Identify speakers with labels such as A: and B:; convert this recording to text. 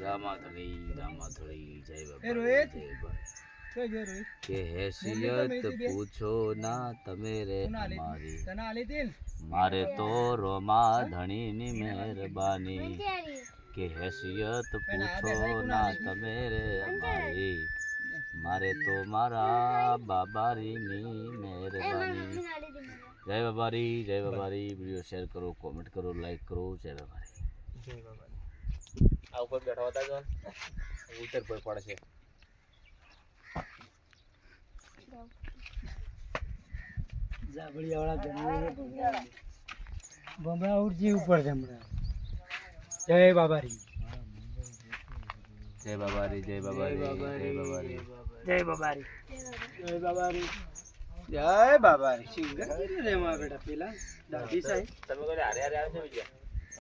A: રામાધળી રામાધળી જય બાબા કે હેસિયત પૂછો ના તમે રે અમારી. મારે તો રોમા ધણી ની મહેરબાની. કે હેસિયત પૂછો ના તમે રે અમારી. મારે તો મારા બાબારીની મહેરબાની. જય બાબારી જય બાબારી. વીડિયો શેર કરો કોમેન્ટ કરો લાઈક કરો. જય બાબારી.
B: જય બાબા
A: આ ઉપર બેઠા હતા જોન ઉતર પર પડે છે.
B: જાબડિયાવાળા બમણા ઉર્જી ઉપર છે હમણાં. જય બાબારી.
A: જય બાબારી જય બાબારી જય બાબારી.
B: જય બાબારી. જય બાબારી. જય બાબારી. સિંગર રે મા બેટા પેલા દાદી સાહેબ.
A: તમે કોઈ હારે હારે આવજો બીજા